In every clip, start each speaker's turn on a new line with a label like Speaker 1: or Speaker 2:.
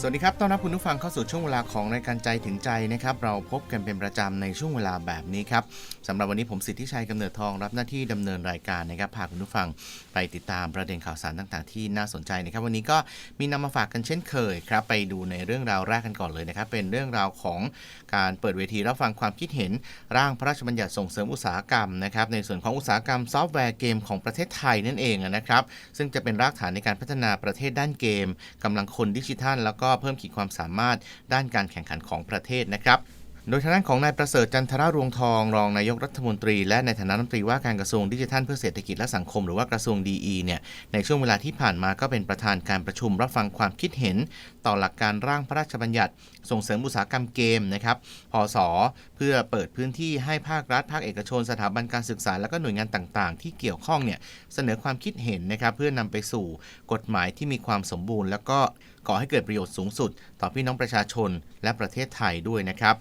Speaker 1: สวัสดีครับ ต้อนรับคุณผู้ฟังเข้าสู่ช่วงเวลาของรายการใจถึงใจนะครับ เราพบกันเป็นประจำในช่วงเวลาแบบนี้ครับสำหรับวันนี้ผมสิทธิชัยกำเนิดทองรับหน้าที่ดำเนินรายการนะครับ พาคุณผู้ฟังไปติดตามประเด็นข่าวสารต่างๆ ที่น่าสนใจนะครับ วันนี้ก็มีนำมาฝากกันเช่นเคยครับ ไปดูในเรื่องราวแรกกันก่อนเลยนะครับ เป็นเรื่องราวของการเปิดเวทีรับฟังความคิดเห็น ร่างพระราชบัญญัติส่งเสริมอุตสาหกรรมนะครับ ในส่วนของอุตสาหกรรมซอฟต์แวร์เกมของประเทศไทยนั่นเองนะครับ ซึ่งจะเป็นรากฐานในการพัฒนาประเทศด้านเกมกำลังคนดิจิทัลแล้วก็เพิ่มขีดความสามารถด้านการแข่งขันของประเทศนะครับโดยทางด้านของนายประเสริฐจันทรารวงทองรองนายกรัฐมนตรี และในฐานะรัฐมนตรีว่าการกระทรวงดิจิทัลเพื่อเศรษฐกิจและสังคมหรือว่ากระทรวงดีเนี่ยในช่วงเวลาที่ผ่านมาก็เป็นประธานการประชุมรับฟังความคิดเห็น ต่อหลักการร่างพระราชบัญญัติ ส่งเสริมอุตสาหกรรมเกมนะครับพศเพื่อเปิดพื้นที่ให้ภาครัฐภาคเอกชน สถาบันการศึกษา และก็หน่วยงานต่าง ๆ ที่เกี่ยวข้องเนี่ยเสนอความคิดเห็นนะครับเพื่อนำไปสู่กฎหมายที่มีความสมบูรณ์ แล้วก็ก่อให้เกิดประโยชน์สูงสุด ต่อพี่น้องประชาชนและประเทศไทยด้วยนะครับ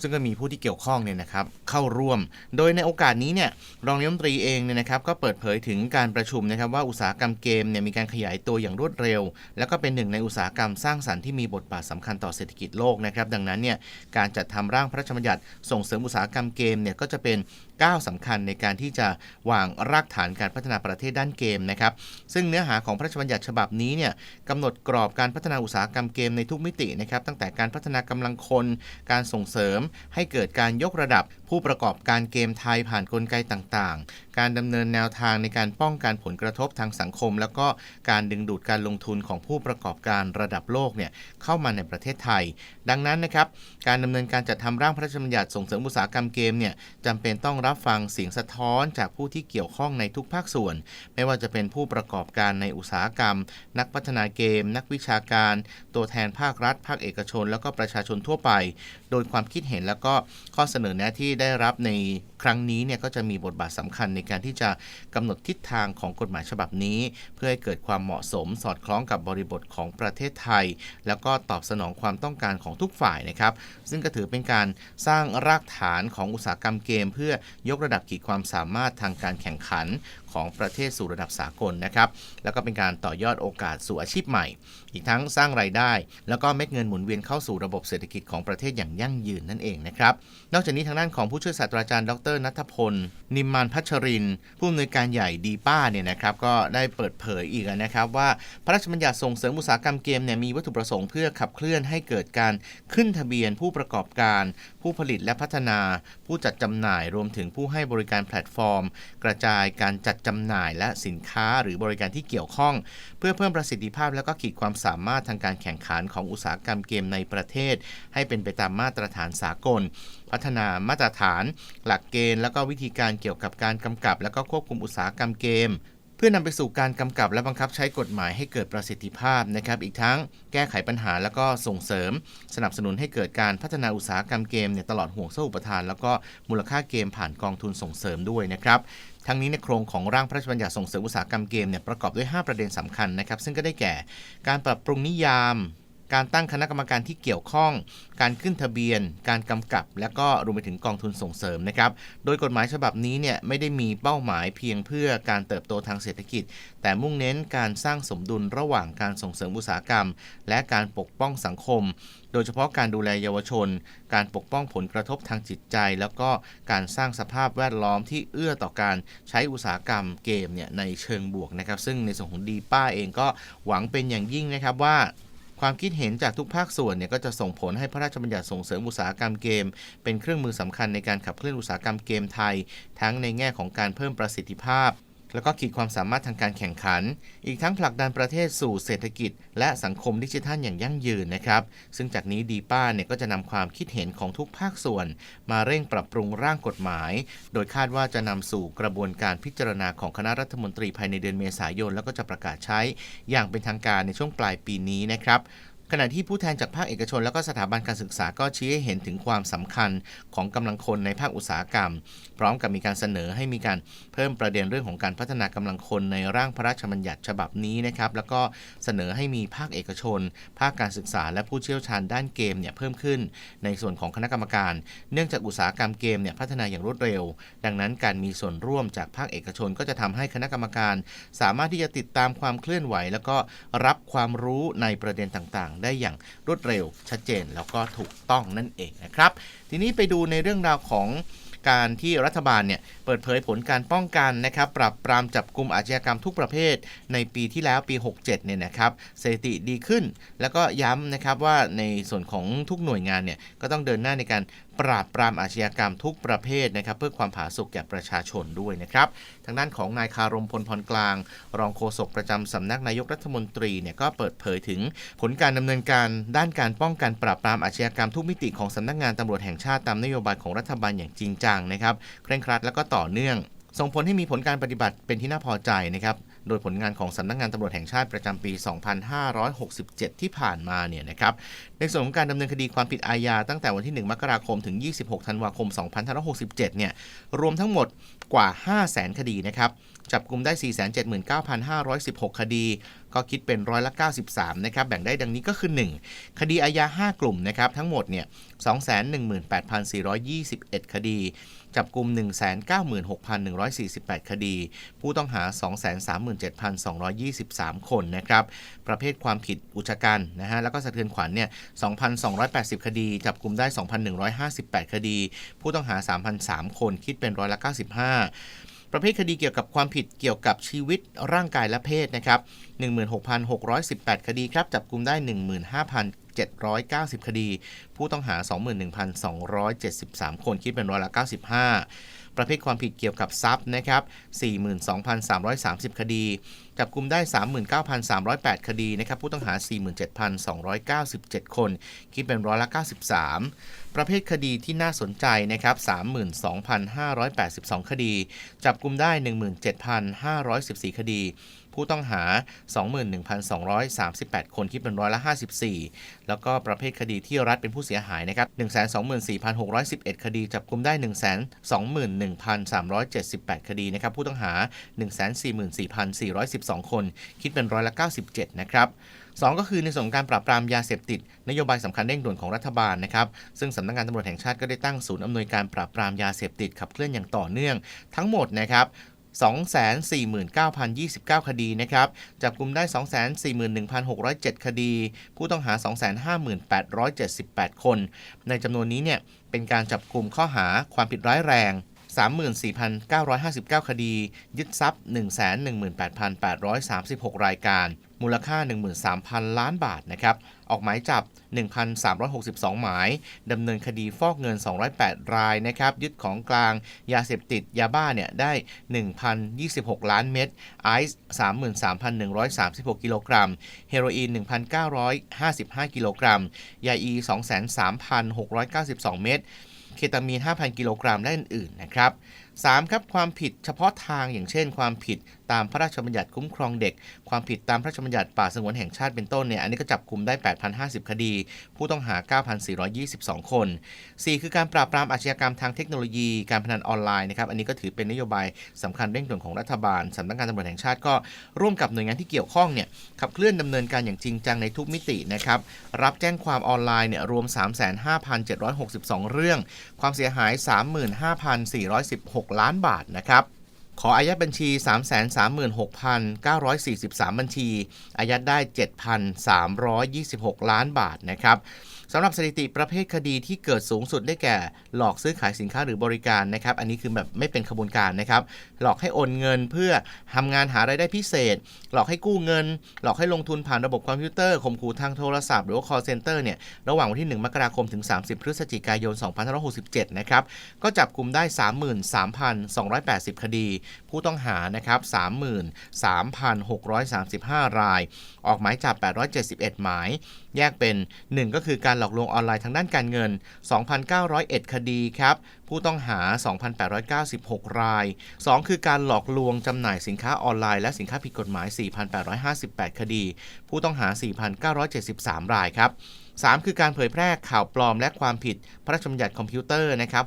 Speaker 1: ซึ่งก็มีผู้ที่เกี่ยวข้องเนี่ยนะครับเข้าร่วม โดยในโอกาสนี้เนี่ยรองนายกรัฐมนตรีเองเนี่ยนะครับก็เปิดเผยถึงการประชุมนะครับว่าอุตสาหกรรมเกมเนี่ยมีการขยายตัวอย่างรวดเร็ว แล้วก็เป็นหนึ่งในอุตสาหกรรมสร้างสรรค์ที่มีบทบาทสำคัญต่อเศรษฐกิจโลกนะครับดังนั้นเนี่ยการจัดทำร่างพระราชบัญญัติส่งเสริมอุตสาหกรรมเกมเนี่ยก็จะเป็นก้าวสำคัญในการที่จะวางรากฐานการพัฒนาประเทศด้านเกมนะครับ ซึ่งเนื้อหาของพระราชบัญญัติฉบับนี้เนี่ยกำหนดกรอบการพัฒนาอุตสาหกรรมเกมในทุกมิตินะครับ ตั้งแต่การพัฒนากำลังคน การส่งเสริมให้เกิดการยกระดับผู้ประกอบการเกมไทยผ่านนกลไกต่างๆ การดำเนินแนวทางในการป้องกันผลกระทบทางสังคม แล้วก็การดึงดูดการลงทุนของผู้ประกอบการระดับโลกเนี่ยเข้ามาในประเทศไทย ดังนั้นนะครับการดำเนินการจัดทำร่างพระราชบัญญัติส่งเสริมอุตสาหกรรมเกมเนี่ยจำเป็นต้องรับฟังเสียงสะท้อนจากผู้ที่เกี่ยวข้องในทุกภาคส่วน ไม่ว่าจะเป็นผู้ประกอบการในอุตสาหกรรม นักพัฒนาเกม นักวิชาการ ตัวแทนภาครัฐ ภาคเอกชน แล้วก็ประชาชนทั่วไปโดยความคิดเห็นแล้วก็ข้อเสนอแนะที่ได้รับในครั้งนี้เนี่ยก็จะมีบทบาทสำคัญในการที่จะกำหนดทิศทางของกฎหมายฉบับนี้ เพื่อให้เกิดความเหมาะสมสอดคล้องกับบริบทของประเทศไทย แล้วก็ตอบสนองความต้องการของทุกฝ่ายนะครับ ซึ่งก็ถือเป็นการสร้างรากฐานของอุตสาหกรรมเกม เพื่อยกระดับขีดความสามารถทางการแข่งขันของประเทศสู่ระดับสากลนะครับ แล้วก็เป็นการต่อยอดโอกาสสู่อาชีพใหม่ อีกทั้งสร้างไรายได้ แล้วก็เม็ดเงินหมุนเวียนเข้าสู่ระบบเศรษฐกิจของประเทศอย่างยั่งยืนนั่นเองนะครับ นอกจากนี้ทางด้านของผู้ช่วยศาสตราจารย์ดรนัทพล นิมมานพัชรินผู้อำนวยการใหญ่ดีป้าเนี่ยนะครับก็ได้เปิดเผยอีกนะครับว่าพระราชบัญญัติส่งเสริมอุตสาหกรรมเกมเนี่ยมีวัตถุประสงค์เพื่อขับเคลื่อนให้เกิดการขึ้นทะเบียนผู้ประกอบการผู้ผลิตและพัฒนา ผู้จัดจำหน่ายรวมถึงผู้ให้บริการแพลตฟอร์ม กระจายการจัดจำหน่ายและสินค้าหรือบริการที่เกี่ยวข้อง เพื่อเพิ่มประสิทธิภาพและก็ขีดความสามารถทางการแข่งขันของอุตสาหกรรมเกมในประเทศ ให้เป็นไปตามมาตรฐานสากล พัฒนามาตรฐาน หลักเกณฑ์ และก็วิธีการเกี่ยวกับการกำกับ และก็ควบคุมอุตสาหกรรมเกม เพื่อนำไปสู่การกำกับและบังคับใช้กฎหมายให้เกิดประสิทธิภาพนะครับอีกทั้งแก้ไขปัญหาแล้วก็ส่งเสริม สนับสนุนให้เกิดการพัฒนาอุตสาหกรรมเกมเนี่ยตลอดห่วงโซ่อุปทาน แล้วก็มูลค่าเกมผ่านกองทุนส่งเสริมด้วยนะครับทั้งนี้ในโครงของร่างพระราชบัญญัติส่งเสริมอุตสาหกรรมเกมเนี่ยประกอบด้วย 5 ประเด็นสำคัญนะครับซึ่งก็ได้แก่ การปรับปรุงนิยาม การตั้งคณะกรรมการที่เกี่ยวข้อง การขึ้นทะเบียน การกำกับ และก็รวมไปถึงกองทุนส่งเสริมนะครับ โดยกฎหมายฉบับนี้เนี่ยไม่ได้มีเป้าหมายเพียงเพื่อการเติบโตทางเศรษฐกิจ แต่มุ่งเน้นการสร้างสมดุลระหว่างการส่งเสริมอุตสาหกรรม และการปกป้องสังคม โดยเฉพาะการดูแลเยาวชน การปกป้องผลกระทบทางจิตใจ แล้วก็การสร้างสภาพแวดล้อมที่เอื้อต่อการใช้อุตสาหกรรมเกมเนี่ยในเชิงบวกนะครับ ซึ่งในส่วนของดีป้าเองก็หวังเป็นอย่างยิ่งนะครับว่า ความคิดเห็นจากทุกภาคส่วนเนี่ยก็จะส่งผลให้พระราชบัญญัติส่งเสริมอุตสาหกรรมเกม เป็นเครื่องมือสำคัญในการขับเคลื่อนอุตสาหกรรมเกมไทย ทั้งในแง่ของการเพิ่มประสิทธิภาพ แล้วก็ขีดความสามารถทางการแข่งขัน อีกทั้งผลักดันประเทศสู่เศรษฐกิจ และสังคมดิจิทัลอย่างยั่งยืนนะครับ ซึ่งจากนี้ดีป้าเนี่ยก็จะนำความคิดเห็นของทุกภาคส่วน มาเร่งปรับปรุงร่างกฎหมาย โดยคาดว่าจะนำสู่กระบวนการพิจารณาของคณะรัฐมนตรีภายในเดือนเมษายน แล้วก็จะประกาศใช้อย่างเป็นทางการในช่วงปลายปีนี้นะครับ ขณะที่ผู้แทนจากภาคเอกชน และก็สถาบันการศึกษาก็ชี้ให้เห็นถึงความสำคัญของกำลังคนในภาคอุตสาหกรรม พร้อมกับมีการเสนอให้มีการเพิ่มประเด็นเรื่องของการพัฒนากำลังคนในร่างพระราชบัญญัติฉบับนี้นะครับแล้วก็เสนอให้มีภาคเอกชน ภาคการศึกษา และผู้เชี่ยวชาญด้านเกมเนี่ยเพิ่มขึ้น ในส่วนของคณะกรรมการ เนื่องจากอุตสาหกรรมเกมเนี่ยพัฒนาอย่างรวดเร็ว ดังนั้นการมีส่วนร่วมจากภาคเอกชน ก็จะทำให้คณะกรรมการ สามารถที่จะติดตามความเคลื่อนไหว แล้วก็รับความรู้ในประเด็นต่างๆได้อย่างรวดเร็วชัดเจนแล้วก็ถูกต้องนั่นเองนะครับ ทีนี้ไปดูในเรื่องราวของการที่รัฐบาลเนี่ยเปิดเผยผลการป้องกันนะครับปรับปรามจับกลุ่มอาชญากรรมทุกประเภท ในปีที่แล้วปี 67เนี่ยนะครับสถิติดีขึ้น แล้วก็ย้ำนะครับว่าในส่วนของทุกหน่วยงานเนี่ยก็ต้องเดินหน้าในการ ปราบปรามอาชญากรรมทุกประเภทนะครับเพื่อความผาสุกแก่ประชาชนด้วยนะครับทางด้านของนายคารมพลพรกลาง รองโฆษกประจำสำนักนายกรัฐมนตรีเนี่ยก็เปิดเผยถึงผลการดำเนินการด้านการป้องกันปราบปรามอาชญากรรมทุกมิติของสำนักงานตำรวจแห่งชาติตามนโยบายของรัฐบาลอย่างจริงจังนะครับเคร่งครัดแล้วก็ต่อเนื่องส่งผลให้มีผลการปฏิบัติเป็นที่น่าพอใจนะครับ โดยผลงานของสำนักงานตำรวจแห่งชาติประจำปี 2567 ที่ผ่านมาเนี่ยนะครับในส่วนของการดำเนินคดีความผิดอาญาตั้งแต่วันที่ 1 มกราคมถึง 26 ธันวาคม 2567 เนี่ยรวมทั้งหมดกว่า 500,000 คดีนะครับจับกลุ่มได้ 479,516 คดี ก็คิดเป็นร้อยละ 93 นะครับ แบ่งได้ดังนี้ก็คือ 1 คดีอาญา 5 กลุ่มนะครับ ทั้งหมดเนี่ย 218,421 คดี จับกลุ่ม 196,148 คดี ผู้ต้องหา 237,223 คนนะครับ ประเภทความผิดอุชกันนะฮะ แล้วก็สะเทือนขวัญเนี่ย 2,280 คดี จับกลุ่มได้ 2,158 คดี ผู้ต้องหา 3,003 คน คิดเป็นร้อยละ 95 ประเภทคดีเกี่ยวกับความผิดเกี่ยวกับชีวิตร่างกายและเพศนะครับ16,618 คดีครับ จับกลุ่มได้ 15,790 คดี ผู้ต้องหา 21,273 คนคิดเป็นร้อยละ95 ประเภทความผิดเกี่ยวกับทรัพย์นะครับ 42,330 คดี จับกลุ่มได้ 39,308 คดีนะครับ ผู้ต้องหา 47,297 คน คิดเป็นร้อยละ93 ประเภทคดีที่น่าสนใจนะครับ 32,582 คดี จับกลุ่มได้ 17,514 คดี ผู้ต้องหา 21,238 คนคิดเป็นร้อยละ 54 แล้วก็ประเภทคดีที่รัฐเป็นผู้เสียหายนะครับ124,611 คดี จับกลุ่มได้ 121,378 คดีนะครับ ผู้ต้องหา 144,412 คน คิดเป็นร้อยละ 97 นะครับ สองก็คือในส่วนของการปราบปรามยาเสพติด นโยบายสำคัญเร่งด่วนของรัฐบาลนะครับซึ่งสำนักงานตำรวจแห่งชาติก็ได้ตั้งศูนย์อำนวยการปราบปรามยาเสพติดขับเคลื่อนอย่างต่อเนื่อง ทั้งหมดนะครับ249,029 คดีนะครับ จับกลุ่มได้ 241,607 คดี ผู้ต้องหา 258,78 คน ในจำนวนนี้เนี่ย เป็นการจับกลุ่มข้อหาความผิดร้ายแรง 34,959 คดี ยึดทรัพย์ 118,836 รายการ มูลค่า 13,000 ล้านบาทนะครับ ออกหมายจับ 1,362 หมาย ดำเนินคดีฟอกเงิน 208 รายนะครับ ยึดของกลางยาเสพติดยาบ้าเนี่ยได้ 1,026 ล้านเม็ด ไอซ์ 33,136 กิโลกรัม เฮโรอีน 1,955 กิโลกรัม ยาอี 23,692 เม็ด เคตามีน 5,000 กิโลกรัมและอื่นๆนะครับ 3. ครับความผิดเฉพาะทางอย่างเช่น ความผิด ตามพระราชบัญญัติคุ้มครองเด็ก ความผิดตามพระราชบัญญัติป่าสงวนแห่งชาติเป็นต้นเนี่ยอันนี้ก็จับกลุ่มได้ 8,050 คดี ผู้ต้องหา 9,422 คน 4. คือการปราบปรามอาชญากรรมทางเทคโนโลยีการพนันออนไลน์นะครับอันนี้ก็ถือเป็นนโยบายสำคัญเร่งด่วนของรัฐบาลสำนักงานตำรวจแห่งชาติก็ร่วมกับหน่วยงานที่เกี่ยวข้องเนี่ยขับเคลื่อนดำเนินการอย่างจริงจังในทุกมิตินะครับรับแจ้งความออนไลน์เนี่ยรวม 35,762 เรื่อง ความเสียหาย 35,416 ล้านบาทนะครับ ขออายัดบัญชี 336,943 บัญชี อายัดได้ 7,326 ล้านบาทนะครับ สำหรับสถิติประเภทคดีที่เกิดสูงสุดได้แก่ หลอกซื้อขายสินค้าหรือบริการนะครับ อันนี้คือแบบไม่เป็นขบวนการนะครับ หลอกให้โอนเงินเพื่อทำงานหารายได้พิเศษ หลอกให้กู้เงิน หลอกให้ลงทุนผ่านระบบคอมพิวเตอร์ข่มขู่ทางโทรศัพท์หรือว่า call center เนี่ยระหว่างวันที่ 1 มกราคมถึง 30 พฤศจิกายน 2567 นะครับ ก็จับกลุ่มได้ 33,280 คดี ผู้ต้องหานะครับ 33,635 ราย ออกหมายจับ 871 หมาย แยกเป็น 1 ก็คือการหลอกลวงออนไลน์ทางด้านการเงิน 2,901 คดีครับ ผู้ต้องหา 2,896 ราย 2 คือการหลอกลวงจำหน่ายสินค้าออนไลน์และสินค้าผิดกฎหมาย 4,858 คดี ผู้ต้องหา 4,973 รายครับ 3 คือการเผยแพร่ข่าวปลอมและความผิดพระราชบัญญัติคอมพิวเตอร์นะครับ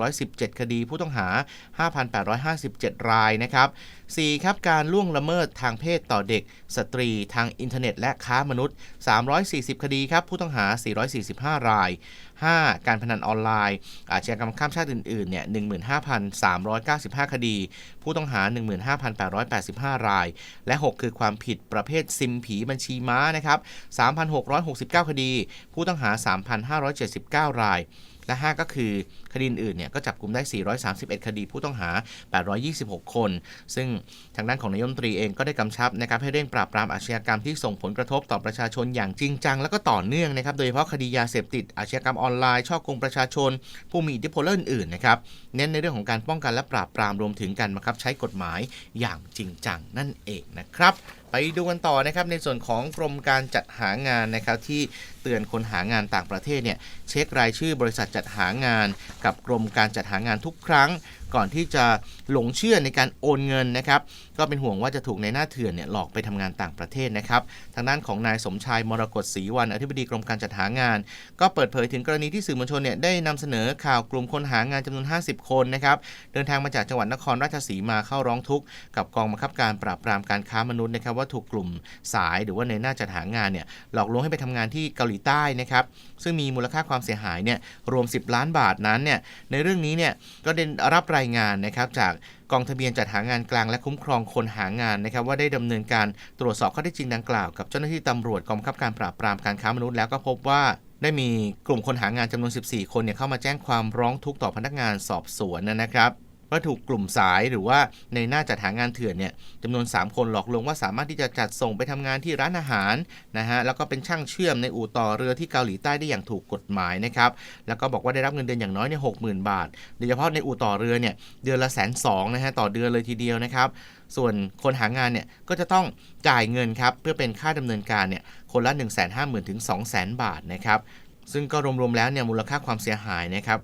Speaker 1: 6,117 คดีผู้ต้องหา 5,857 รายนะครับ 4 ครับการล่วงละเมิดทางเพศต่อเด็ก สตรีทางอินเทอร์เน็ตและค้ามนุษย์ 340 คดีครับผู้ต้องหา 445 ราย 5. การพนันออนไลน์อาชญากรรมข้ามชาติอื่นๆเนี่ย15,395 คดี ผู้ต้องหา 15,885 ราย และ 6 คือความผิดประเภทซิมผีบัญชีม้านะครับ3,669 คดี ผู้ต้องหา 3,579 ราย และ 5 ก็คือ คดีอื่นเนี่ยก็จับกลุ่มได้ 431 คดีผู้ต้องหา 826 คน ซึ่งทางด้านของนายมนตรีเองก็ได้กำชับนะครับให้เร่งปราบปรามอาชญากรรมที่ส่งผลกระทบต่อประชาชนอย่างจริงจังและก็ต่อเนื่องนะครับโดยเฉพาะคดียาเสพติดอาชญากรรมออนไลน์ช่อกงประชาชน ผู้มีอิทธิพลอื่นๆนะครับเน้นในเรื่องของการป้องกันและปราบปรามรวมถึงการบังคับใช้กฎหมายอย่างจริงจังนั่นเองนะครับไปดูกันต่อนะครับในส่วนของกรมการจัดหางานนะครับที่เตือนคนหางานต่างประเทศเนี่ยเช็ครายชื่อบริษัทจัดหางานกับกรมการจัดหางานทุกครั้ง ก่อนที่จะหลงเชื่อในการโอนเงินนะครับ ก็เป็นห่วงว่าจะถูกในหน้าเถื่อนเนี่ยหลอกไปทำงานต่างประเทศนะครับ ทางด้านของนายสมชายมรกตศรีวันอธิบดีกรมการจัดหางาน ก็เปิดเผยถึงกรณีที่สื่อมวลชนเนี่ยได้นำเสนอข่าวกลุ่มคนหางานจำนวน 50 คนนะครับเดินทางมาจากจังหวัดนครราชสีมาเข้าร้องทุกข์กับกองบังคับการปราบปรามการค้ามนุษย์นะครับว่าถูกกลุ่มสายหรือว่าในหน้าจัดหางานเนี่ยหลอกลวงให้ไปทำงานที่เกาหลีใต้นะครับซึ่งมีมูลค่าความเสียหายเนี่ยรวม 10 ล้านบาทนั้นเนี่ยในเรื่องนี้เนี่ยก็ได้รับรายงานนะครับจากกองทะเบียนจัดหางานกลางและคุ้มครองคนหางานนะครับว่าได้ดำเนินการตรวจสอบข้อเท็จจริงดังกล่าวกับเจ้าหน้าที่ตำรวจกองบังคับการปราบปรามการค้ามนุษย์แล้วก็พบว่าได้มีกลุ่มคนหางานจำนวน 14 คนเนี่ยเข้ามาแจ้งความร้องทุกข์ต่อพนักงานสอบสวนนะครับ ว่าถูกกลุ่มสายหรือว่าในหน้าจัดหางานเถื่อนเนี่ยจำนวน 3 คนหลอกลวงว่าสามารถที่จะจัดส่งไปทำงานที่ร้านอาหารนะฮะแล้วก็เป็นช่างเชื่อมในอู่ต่อเรือที่เกาหลีใต้ได้อย่างถูกกฎหมายนะครับแล้วก็บอกว่าได้รับเงินเดือนอย่างน้อยเนี่ยหกหมื่นบาทโดยเฉพาะในอู่ต่อเรือเนี่ยเดือนละแสนสองนะฮะต่อเดือนเลยทีเดียวนะครับส่วนคนหางานเนี่ยก็จะต้องจ่ายเงินครับเพื่อเป็นค่าดำเนินการเนี่ยคนละ 1 5 0 0 0 0ถึง2 0 0 0 0 บาทนะครับซึ่งก็รวมๆแล้วเนี่ยมูลค่าความเสียหายนะครับ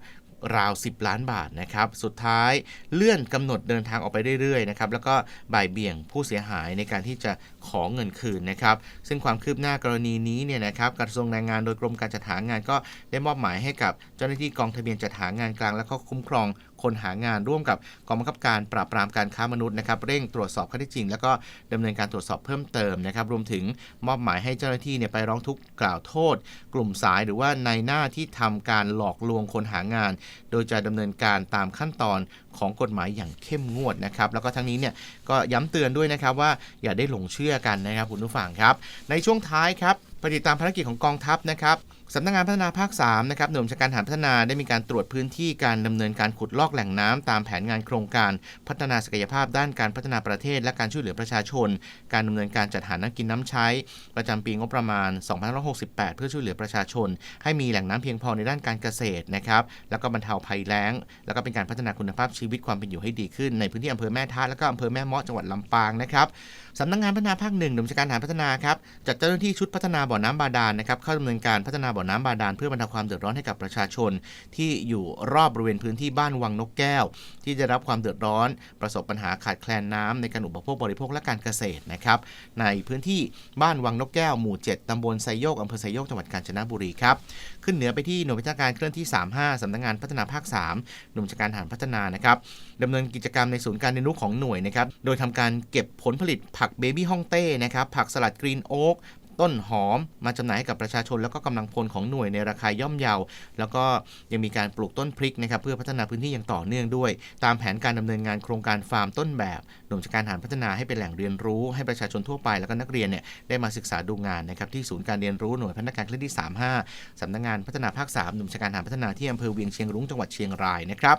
Speaker 1: ราว 10 ล้านบาทนะครับ สุดท้ายเลื่อนกำหนดเดินทางออกไปเรื่อยๆนะครับ แล้วก็บ่ายเบี่ยงผู้เสียหายในการที่จะขอเงินคืนนะครับ ซึ่งความคืบหน้ากรณีนี้เนี่ยนะครับกระทรวงแรงงานโดยกรมการจัดหางานก็ได้มอบหมายให้กับเจ้าหน้าที่กองทะเบียนจัดหางานกลาง และก็คุ้มครอง คนหางานร่วมกับกองบังคับการปราบปรามการค้ามนุษย์นะครับเร่งตรวจสอบข้อเท็จจริง แล้วก็ดำเนินการตรวจสอบเพิ่มเติมนะครับรวมถึงมอบหมายให้เจ้าหน้าที่เนี่ยไปร้องทุกข์กล่าวโทษ กลุ่มสายหรือว่าในหน้าที่ทำการหลอกลวงคนหางาน โดยจะดำเนินการตามขั้นตอนของกฎหมายอย่างเข้มงวดนะครับ แล้วก็ทั้งนี้เนี่ยก็ย้ำเตือนด้วยนะครับว่าอย่าได้หลงเชื่อกันนะครับคุณผู้ฟังครับ ในช่วงท้ายครับไปติดตามภารกิจของกองทัพนะครับ สำนักงานพัฒนาภาค3นะครับหน่วยชาการทหารพัฒนาได้มีการตรวจพื้นที่การดำเนินการขุดลอกแหล่งน้ำตามแผนงานโครงการ พัฒนาศักยภาพด้านการพัฒนาประเทศ และการช่วยเหลือประชาชน การดำเนินการจัดหาน้ำกินน้ำใช้ ประจำปีงบประมาณ 2568 เพื่อช่วยเหลือประชาชน ให้มีแหล่งน้ำเพียงพอในด้านการเกษตรนะครับแล้วก็บรรเทาภัยแล้ง แล้วก็เป็นการพัฒนาคุณภาพชีวิตความเป็นอยู่ให้ดีขึ้น ในพื้นที่อำเภอแม่ท้าและก็อำเภอแม่เมาะจังหวัดลำปางนะครับสำนักงานพัฒนาภาคหนึ่งหน่วยการทหารพัฒนาครับจัดเจ้าหน้าที่ชุดพัฒนาบ่อน้ำบาดาลนะครับเข้าดำเนินการพัฒนาบ่อน้ำบาดาลเพื่อบรรเทาความเดือดร้อนให้กับประชาชน ที่อยู่รอบบริเวณพื้นที่บ้านวังนกแก้ว ที่ได้รับความเดือดร้อน ประสบปัญหาขาดแคลนน้ำในการอุปโภคบริโภคและการเกษตรนะครับในพื้นที่บ้านวังนกแก้วหมู่ 7ตำบลไซโยกอำเภอไซโยกจังหวัดกาญจนบุรีครับขึ้นเหนือไปที่หน่วยบัญชาการเคลื่อนที่ 35สำนักงานพัฒนาภาค 3 หน่วยบัญชาการทหารพัฒนานะครับ ดำเนินกิจกรรมในศูนย์การเรียนรู้ของหน่วยนะครับ โดยทำการเก็บผลผลิตผักเบบี้ฮ่องเต้นะครับ ผักสลัดกรีนโอ๊กต้นหอมมาจำหน่ายให้กับประชาชน แล้วก็กำลังพลของหน่วยในราคาย่อมเยา แล้วก็ยังมีการปลูกต้นพริกนะครับเพื่อพัฒนาพื้นที่อย่างต่อเนื่องด้วย ตามแผนการดำเนินงานโครงการฟาร์มต้นแบบหน่วยการทหารพัฒนาให้เป็นแหล่งเรียนรู้ ให้ประชาชนทั่วไปแล้วก็นักเรียนเนี่ยได้มาศึกษาดูงานนะครับที่ศูนย์การเรียนรู้หน่วยพัฒนาการเคลื่อนที่ 35สำนักงานพัฒนาภาค 3 หน่วยการทหารพัฒนาที่อำเภอเวียงเชียงรุ้งจังหวัดเชียงรายนะครับ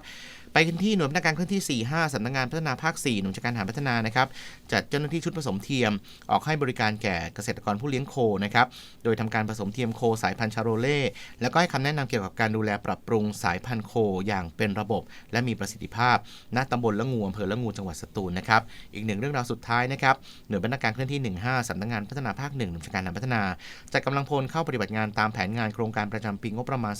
Speaker 1: ไปกันที่หน่วยพนาการเคลื่อนที่ 45สำนักงานพัฒนาภาค 4 หน่วยราชการทหารพัฒนานะครับจัดเจ้าหน้าที่ชุดผสมเทียม ออกให้บริการแก่เกษตรกรผู้เลี้ยงโคนะครับโดยทำการผสมเทียมโคสายพันธุ์ชาโรเล่แล้วก็ให้คำแนะนำเกี่ยวกับการดูแลปรับปรุงสายพันธุ์โคอย่างเป็นระบบ และมีประสิทธิภาพณตำบลละงูอำเภอละงูจังหวัดสตูลนะครับอีกหนึ่งเรื่องราวสุดท้ายนะครับหน่วยบรรณาการเคลื่อนที่ 15สำนักงานพัฒนาภาค1หน่วยราชการทหารพัฒนาจัดกำลังพลเข้าปฏิบัติงานตามแผนงานโครงการประจำปีงบประมาณ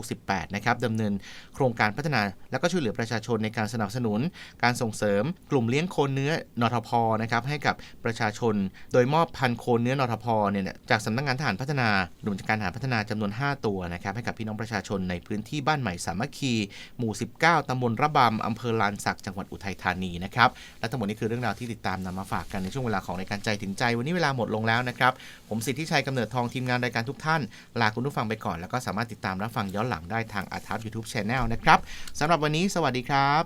Speaker 1: 2568 นะครับดำเนินโครงการพัฒนาและก็ช่วยเหลือประชาชนในการสนับสนุน การส่งเสริม กลุ่มเลี้ยงโคเนื้อนทพนะครับให้กับประชาชน โดยมอบพันโคเนื้อนทพเนี่ยจากสำนักงานทหารพัฒนาหน่วยการทหารพัฒนาจำนวน 5 ตัวนะครับให้กับพี่น้องประชาชนในพื้นที่บ้านใหม่สามัคคี หมู่ 19ตำบลระบำอำเภอลานสักจังหวัดอุทัยธานีนะครับและทั้งหมดนี้คือเรื่องราวที่ติดตามนำมาฝากกันในช่วงเวลาของรายการใจถึงใจ วันนี้เวลาหมดลงแล้วนะครับผมสิทธิชัยกำเนิดทองทีมงานรายการทุกท่านลาคุณผู้ฟังไปก่อน แล้วก็สามารถติดตามรับฟังย้อนหลังได้ทางอาทัพยูทูบช anel นะครับสำหรับวันนี้สวัสดีครับ